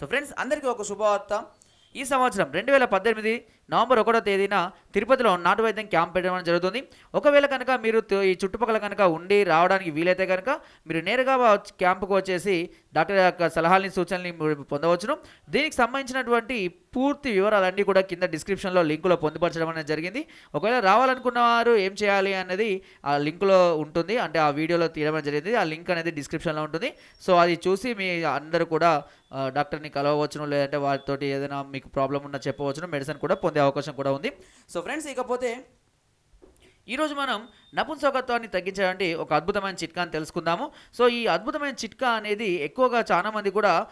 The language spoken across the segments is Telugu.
సో ఫ్రెండ్స్ అందరికీ ఒక శుభవార్త. ఈ సంవత్సరం రెండు వేల పద్దెనిమిది నవంబర్ ఒకటో తేదీన తిరుపతిలో నాటు వైద్యం క్యాంప్ పెట్టడం జరుగుతుంది. ఒకవేళ కనుక మీరు ఈ చుట్టుపక్కల కనుక ఉండి రావడానికి వీలైతే కనుక మీరు నేరుగా క్యాంపుకు వచ్చేసి డాక్టర్ యొక్క సలహాలని సూచనల్ని పొందవచ్చును. దీనికి సంబంధించినటువంటి పూర్తి వివరాలన్నీ కూడా కింద డిస్క్రిప్షన్లో లింకులో పొందుపరచడం అనేది జరిగింది. ఒకవేళ రావాలనుకున్న వారు ఏం చేయాలి అనేది ఆ లింకులో ఉంటుంది. అంటే ఆ వీడియోలో తీయడం జరిగింది. ఆ లింక్ అనేది డిస్క్రిప్షన్లో ఉంటుంది. సో అది చూసి మీ అందరూ కూడా డాక్టర్ని కలవవచ్చును లేదంటే వారితోటి ఏదైనా మీకు ప్రాబ్లం ఉన్నా చెప్పవచ్చును. మెడిసిన్ కూడా పొంది అవకాశం కూడా ఉంది. సో ఫ్రెండ్స్ ఇకపోతే ఈరోజు మనం నపుంసకత్వాన్ని తగ్గించడానికి ఒక అద్భుతమైన చిట్కాని తెలుసుకుందాము. సో ఈ అద్భుతమైన చిట్కా అనేది ఎక్కువగా చాలామంది కూడా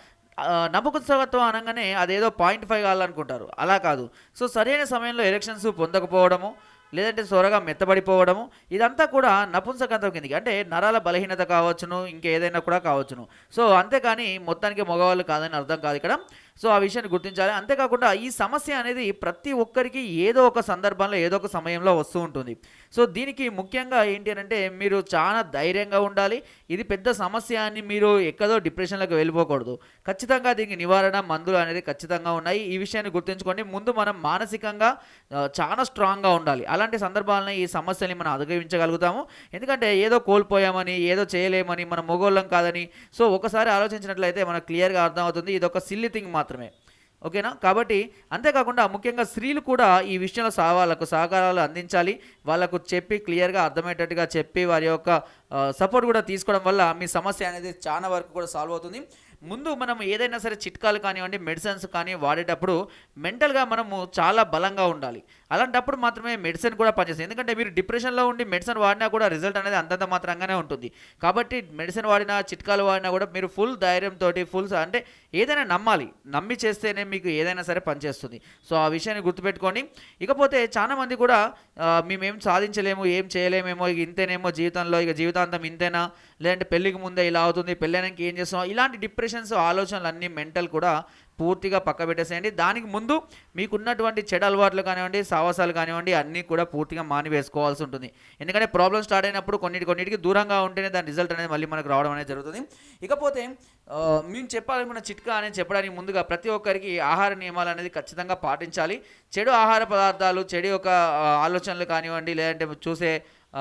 నపుంసకత్వం అనగానే అదేదో పాయింట్ ఫైవ్ కావాలనుకుంటారు. అలా కాదు. సో సరైన సమయంలో ఎలక్షన్స్ పొందకపోవడము లేదంటే త్వరగా మెత్తబడిపోవడము ఇదంతా కూడా నపుంసకత్వం కిందకి. అంటే నరాల బలహీనత కావచ్చును ఇంకేదైనా కూడా కావచ్చును. సో అంతేకాని మొత్తానికి మగవాళ్ళు కాదని అర్థం కాదు ఇక్కడ. సో ఆ విషయాన్ని గుర్తించాలి. అంతేకాకుండా ఈ సమస్య అనేది ప్రతి ఒక్కరికి ఏదో ఒక సందర్భంలో ఏదో ఒక సమయంలో వస్తూ ఉంటుంది. సో దీనికి ముఖ్యంగా ఏంటి అని అంటే మీరు చాలా ధైర్యంగా ఉండాలి. ఇది పెద్ద సమస్య అని మీరు ఎక్కడో డిప్రెషన్లోకి వెళ్ళిపోకూడదు. ఖచ్చితంగా దీనికి నివారణ మందులు అనేది ఖచ్చితంగా ఉన్నాయి. ఈ విషయాన్ని గుర్తుంచుకోండి. ముందు మనం మానసికంగా చాలా స్ట్రాంగ్గా ఉండాలి. అలాంటి సందర్భాలను ఈ సమస్యని మనం అధిగమించగలుగుతాము. ఎందుకంటే ఏదో కోల్పోయామని ఏదో చేయలేమని మన మొగోళ్ళం కాదని సో ఒకసారి ఆలోచించినట్లయితే మనకు క్లియర్గా అర్థమవుతుంది. ఇది ఒక సిల్లి థింగ్ మాత్రమే. ఓకేనా? కాబట్టి అంతేకాకుండా ముఖ్యంగా స్త్రీలు కూడా ఈ విషయంలో సహ వాళ్ళకు సహకారాలు అందించాలి. వాళ్ళకు చెప్పి క్లియర్గా అర్థమయ్యేటట్టుగా చెప్పి వారి యొక్క సపోర్ట్ కూడా తీసుకోవడం వల్ల మీ సమస్య అనేది చాలా వరకు కూడా సాల్వ్ అవుతుంది. ముందు మనం ఏదైనా సరే చిట్కాలు కానివ్వండి మెడిసిన్స్ కానీ వాడేటప్పుడు మెంటల్గా మనము చాలా బలంగా ఉండాలి. అలాంటప్పుడు మాత్రమే మెడిసిన్ కూడా పనిచేస్తుంది. ఎందుకంటే మీరు డిప్రెషన్లో ఉండి మెడిసిన్ వాడినా కూడా రిజల్ట్ అనేది అంతంత మాత్రంగానే ఉంటుంది. కాబట్టి మెడిసిన్ వాడినా చిట్కాలు వాడినా కూడా మీరు ఫుల్ ధైర్యంతో ఫుల్ అంటే ఏదైనా నమ్మాలి. నమ్మి చేస్తేనే మీకు ఏదైనా సరే పనిచేస్తుంది. సో ఆ విషయాన్ని గుర్తుపెట్టుకోండి ఇకపోతే చాలామంది కూడా మేమేం సాధించలేము ఏం చేయలేమేమో ఇక ఇంతేనేమో జీవితంలో ఇక జీవితాంతం ఇంతేనా? లేదంటే పెళ్ళికి ముందే ఇలా అవుతుంది పెళ్ళైనాక ఏం చేస్తాం ఇలాంటి డిప్రెషన్స్ ఆలోచనలు అన్నీ మెంటల్ కూడా పూర్తిగా పక్క పెట్టేసేయండి దానికి ముందు మీకున్నటువంటి చెడు అలవాట్లు కానివ్వండి సావాసాలు కానివ్వండి అన్నీ కూడా పూర్తిగా మానివేసుకోవాల్సి ఉంటుంది. ఎందుకంటే ప్రాబ్లమ్ స్టార్ట్ అయినప్పుడు కొన్నిటి కొన్నిటికి దూరంగా ఉంటేనే దాని రిజల్ట్ అనేది మళ్ళీ మనకు రావడం అనేది జరుగుతుంది. ఇకపోతే మేము చెప్పాలనుకున్న చిట్కా అనేది చెప్పడానికి ముందుగా ప్రతి ఒక్కరికి ఆహార నియమాలు అనేది ఖచ్చితంగా పాటించాలి. చెడు ఆహార పదార్థాలు చెడు యొక్క ఆలోచనలు కానివ్వండి లేదంటే చూసే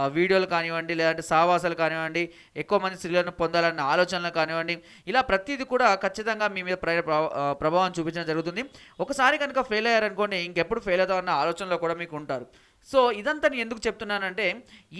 వీడియోలు కానివ్వండి లేదంటే సావాసాలు కానివ్వండి ఎక్కువ మంది స్త్రీలను పొందాలన్న ఆలోచనలు కానివ్వండి ఇలా ప్రతిదీ కూడా ఖచ్చితంగా మీ మీద ప్ర- ప్రభావం చూపించడం జరుగుతుంది. ఒకసారి కనుక ఫెయిల్ అయ్యారనుకోండి ఇంకెప్పుడు ఫెయిల్ అవుతామన్న ఆలోచనలో కూడా మీకు ఉంటారు. సో ఇదంతా నేను ఎందుకు చెప్తున్నానంటే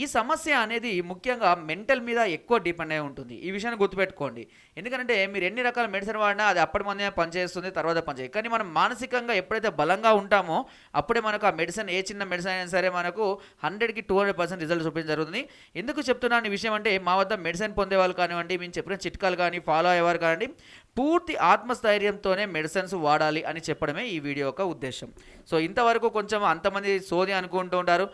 ఈ సమస్య అనేది ముఖ్యంగా మెంటల్ మీద ఎక్కువ డిపెండ్ అయి ఉంటుంది. ఈ విషయాన్ని గుర్తుపెట్టుకోండి. ఎందుకంటే మీరు ఎన్ని రకాల మెడిసిన్ వాడినా అది అప్పటి మందే పనిచేస్తుంది తర్వాత పనిచేయదు. కానీ మనం మానసికంగా ఎప్పుడైతే బలంగా ఉంటామో అప్పుడే మనకు ఆ మెడిసిన్ ఏ చిన్న మెడిసిన్ అయినా సరే మనకు హండ్రెడ్కి టూ హండ్రెడ్ పర్సెంట్ రిజల్ట్ చూపించడం జరుగుతుంది. ఎందుకు చెప్తున్నాను ఈ విషయం అంటే మా వద్ద మెడిసిన్ పొందే వాళ్ళు కానివ్వండి మేము చెప్పిన చిట్కాలు కానీ ఫాలో అయ్యేవారు కానివ్వండి పూర్తి ఆత్మస్థైర్యంతోనే మెడిసిన్స్ వాడాలి అని చెప్పడమే ఈ వీడియో యొక్క ఉద్దేశం. సో ఇంతవరకు కొంచెం అంతమంది సోది అనుకుంటూ ఉంటారు.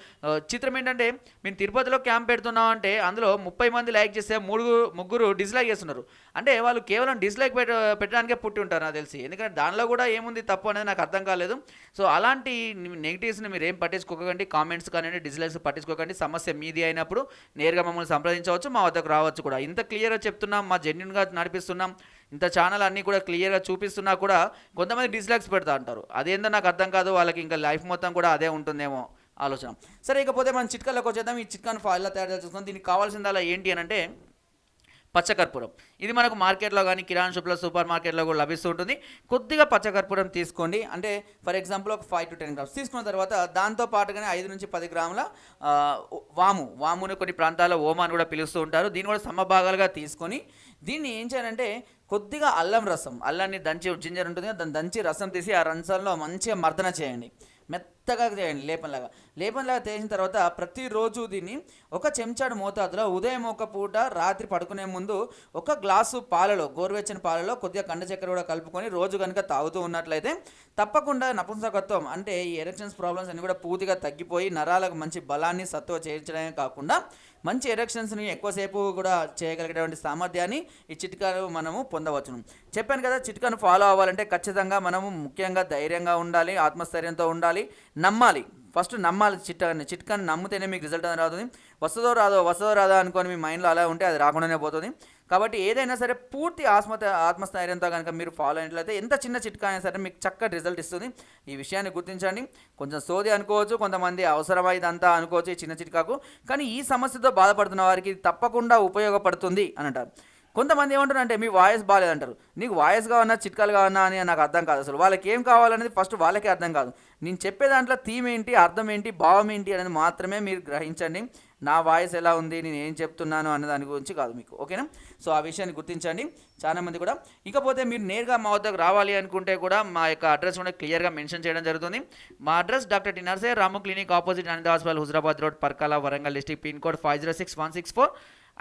చిత్రం ఏంటంటే మేము తిరుపతిలో క్యాంప్ పెడుతున్నాం అంటే అందులో ముప్పై మంది లైక్ చేస్తే మూడు ముగ్గురు డిస్లైక్ చేస్తున్నారు. అంటే వాళ్ళు కేవలం డిస్లైక్ పెట్ట పెట్టడానికే పుట్టి ఉంటారు నాకు తెలిసి. ఎందుకంటే దానిలో కూడా ఏముంది తప్పు అనేది నాకు అర్థం కాలేదు. సో అలాంటి నెగిటివ్స్ని మీరు ఏం పట్టించుకోకండి. కామెంట్స్ కానివ్వండి డిస్లైక్స్ పట్టించుకోకండి. సమస్య మీది అయినప్పుడు నేరుగా మమ్మల్ని సంప్రదించవచ్చు మా వద్దకు రావచ్చు కూడా. ఇంత క్లియర్గా చెప్తున్నాం మా జెన్యున్గా నడిపిస్తున్నాం ఇంత ఛానల్ అన్నీ కూడా క్లియర్గా చూపిస్తున్నా కూడా కొంతమంది డిస్లైక్స్ పెడతా అంటారు అదేందో నాకు అర్థం కాదు వాళ్ళకి ఇంకా లైఫ్ మొత్తం కూడా అదే ఉంటుందేమో ఆలోచన. సరే ఇకపోతే మనం చిట్కాలకు వచ్చేద్దాం. ఈ చిట్కాను ఫైల్లో తయారు చేసుకుందాం దీనికి కావాల్సిందల్లా ఏంటి అని అంటే పచ్చకర్పూరం. ఇది మనకు మార్కెట్లో కానీ కిరాణా షాప్లో సూపర్ మార్కెట్లో కూడా లభిస్తూ ఉంటుంది. కొద్దిగా పచ్చకర్పూరం తీసుకోండి. అంటే ఫర్ ఎగ్జాంపుల్ ఒక ఫైవ్ టు టెన్ గ్రామ్స్. తీసుకున్న తర్వాత దాంతో పాటుగానే ఐదు నుంచి పది గ్రాముల వాము. వామును కొన్ని ప్రాంతాల్లో ఓమా అని కూడా పిలుస్తూ ఉంటారు. దీన్ని కూడా సమభాగాలుగా తీసుకొని దీన్ని ఏం చేయాలంటే కొద్దిగా అల్లం రసం అల్లాన్ని దంచి జింజర్ ఉంటుంది దాన్ని దంచి రసం తీసి ఆ రసంలో మంచిగా మర్దన చేయండి. మెత్త మెత్తగా చేయండి లేపంలాగా లేపంలాగా చేసిన తర్వాత ప్రతిరోజు దీన్ని ఒక చెంచాడు మోతాదులో ఉదయం ఒక పూట రాత్రి పడుకునే ముందు ఒక గ్లాసు పాలలో గోరువెచ్చని పాలలో కొద్దిగా కండ చక్కెర కూడా కలుపుకొని రోజు కనుక తాగుతూ ఉన్నట్లయితే తప్పకుండా నపుంసకత్వం అంటే ఈ ఎరెక్షన్స్ ప్రాబ్లమ్స్ అన్ని కూడా పూర్తిగా తగ్గిపోయి నరాలకు మంచి బలాన్ని సత్తువ చేర్చడమే కాకుండా మంచి ఎరెక్షన్స్ని ఎక్కువసేపు కూడా చేయగలిగేటువంటి సామర్థ్యాన్ని ఈ చిట్కాలు మనము పొందవచ్చును. చెప్పాను కదా చిట్కాను ఫాలో అవ్వాలంటే ఖచ్చితంగా మనము ముఖ్యంగా ధైర్యంగా ఉండాలి ఆత్మస్థైర్యంతో ఉండాలి నమ్మాలి. ఫస్ట్ నమ్మాలి చిట్కాని చిట్కాని నమ్మితేనే మీకు రిజల్ట్ అనేది రాదు వస్తుందో రాదో వస్తుందో రాదో అనుకొని మీ మైండ్లో అలా ఉంటే అది రాకుండానే పోతుంది. కాబట్టి ఏదైనా సరే పూర్తి ఆత్మ ఆత్మస్థైర్యంతో కనుక మీరు ఫాలో అయినట్లయితే ఎంత చిన్న చిట్కా అయినా సరే మీకు చక్కటి రిజల్ట్ ఇస్తుంది. ఈ విషయాన్ని గుర్తించండి. కొంచెం సోది అనుకోవచ్చు కొంతమంది అవసరమైందంతా అనుకోవచ్చు ఈ చిన్న చిట్కాకు. కానీ ఈ సమస్యతో బాధపడుతున్న వారికి తప్పకుండా ఉపయోగపడుతుంది అని అంటారు. కొంతమంది ఏమంటారు అంటే మీ వాయిస్ బాగాలేదంటారు నీకు వాయిస్ కావన్నా చిట్కాలు కావన్నా అని నాకు అర్థం కాదు అసలు. వాళ్ళకి ఏం కావాలనేది ఫస్ట్ వాళ్ళకే అర్థం కాదు. నేను చెప్పే దాంట్లో థీమ్ ఏంటి అర్థం ఏంటి భావం ఏంటి అనేది మాత్రమే మీరు గ్రహించండి. నా వాయిస్ ఎలా ఉంది నేను ఏం చెప్తున్నాను అనే దాని గురించి కాదు మీకు. ఓకేనా? సో ఆ విషయాన్ని గుర్తించండి. చాలా మంది కూడా ఇకపోతే మీరు నేరుగా మా వద్దకు రావాలి అనుకుంటే కూడా మా యొక్క అడ్రస్ కూడా క్లియర్గా మెన్షన్ చేయడం జరుగుతుంది. మా address doctor T Narse Ramu clinic opposite Anantha hospital Huzurabad road Parkal Warangal district pin code five zero six one six four.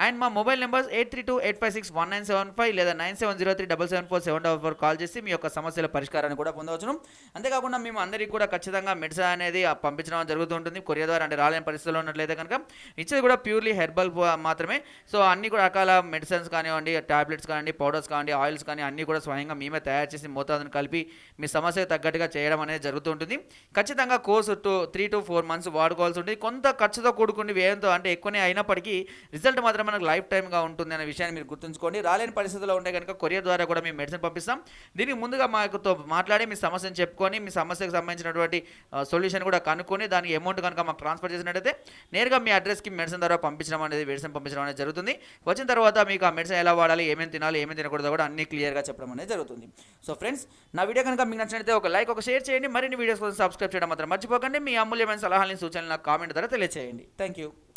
And మా mobile numbers eight three two eight five six one nine seven five లేదా nine seven zero three double seven four seven double four call చేసి మీ యొక్క సమస్యల పరిష్కారాన్ని కూడా పొందవచ్చును. అంతేకాకుండా మేము అందరికీ కూడా ఖచ్చితంగా మెడిసిన్ అనేది పంపించడం జరుగుతుంటుంది కొరియర్ ద్వారా అంటే రాలేని పరిస్థితుల్లో ఉన్నట్లయితే కనుక ఇచ్చేది కూడా ప్యూర్లీ హెర్బల్ మాత్రమే. సో అన్ని కూడా రకాల మెడిసిన్స్ కానివ్వండి టాబ్లెట్స్ కానివ్వండి పౌడర్స్ కానివ్వండి ఆయిల్స్ కానీ అన్నీ కూడా స్వయంగా మేమే తయారు చేసి మోతాదును కలిపి మీ సమస్యకు తగ్గట్టుగా చేయడం అనేది జరుగుతుంటుంది ఖచ్చితంగా course two three to four months వాడుకోవాల్సి ఉంటుంది. కొంత ఖర్చుతో కూడుకుని వ్యయంతో అంటే ఎక్కువనే అయినప్పటికీ రిజల్ట్ మాత్రం మనకు లైఫ్ టైమ్గా ఉంటుంది అనే విషయాన్ని మీరు గుర్తుంచుకోండి. రాలేని పరిస్థితుల్లో ఉంటే కనుక కొరియర్ ద్వారా కూడా మేము మెడిసిన్ పంపిస్తాం. దీనికి ముందుగా మాకుతో మాట్లాడి మీ సమస్యను చెప్పుకొని మీ సమస్యకు సంబంధించినటువంటి సొల్యూషన్ కూడా కనుక్కొని దానికి అమౌంట్ కనుక మాకు ట్రాన్స్ఫర్ చేసినట్టయితే నేరుగా మీ అడ్రస్కి మెడిసిన్ ద్వారా పంపించడం అనేది మెడిసిన్ పంపించడం అనేది జరుగుతుంది. వచ్చిన తర్వాత మీకు ఆ మెడిసిన్ ఎలా వాడాలి ఏమేమి తినాలి ఏమేమి తినకూడదు కూడా అన్ని క్లియర్గా చెప్పడం అనేది జరుగుతుంది. సో ఫ్రెండ్స్ నా వీడియో కనుక మీకు నచ్చినట్లయితే ఒక లైక్ ఒక షేర్ చేయండి. మరిన్ని వీడియోస్ కోసం సబ్స్క్రైబ్ చేయడం మాత్రం మర్చిపోకండి. మీ అమూల్యమైన సలహాలని సూచనలు నాకు కామెంట్ ద్వారా తెలియజేయండి థ్యాంక్ యూ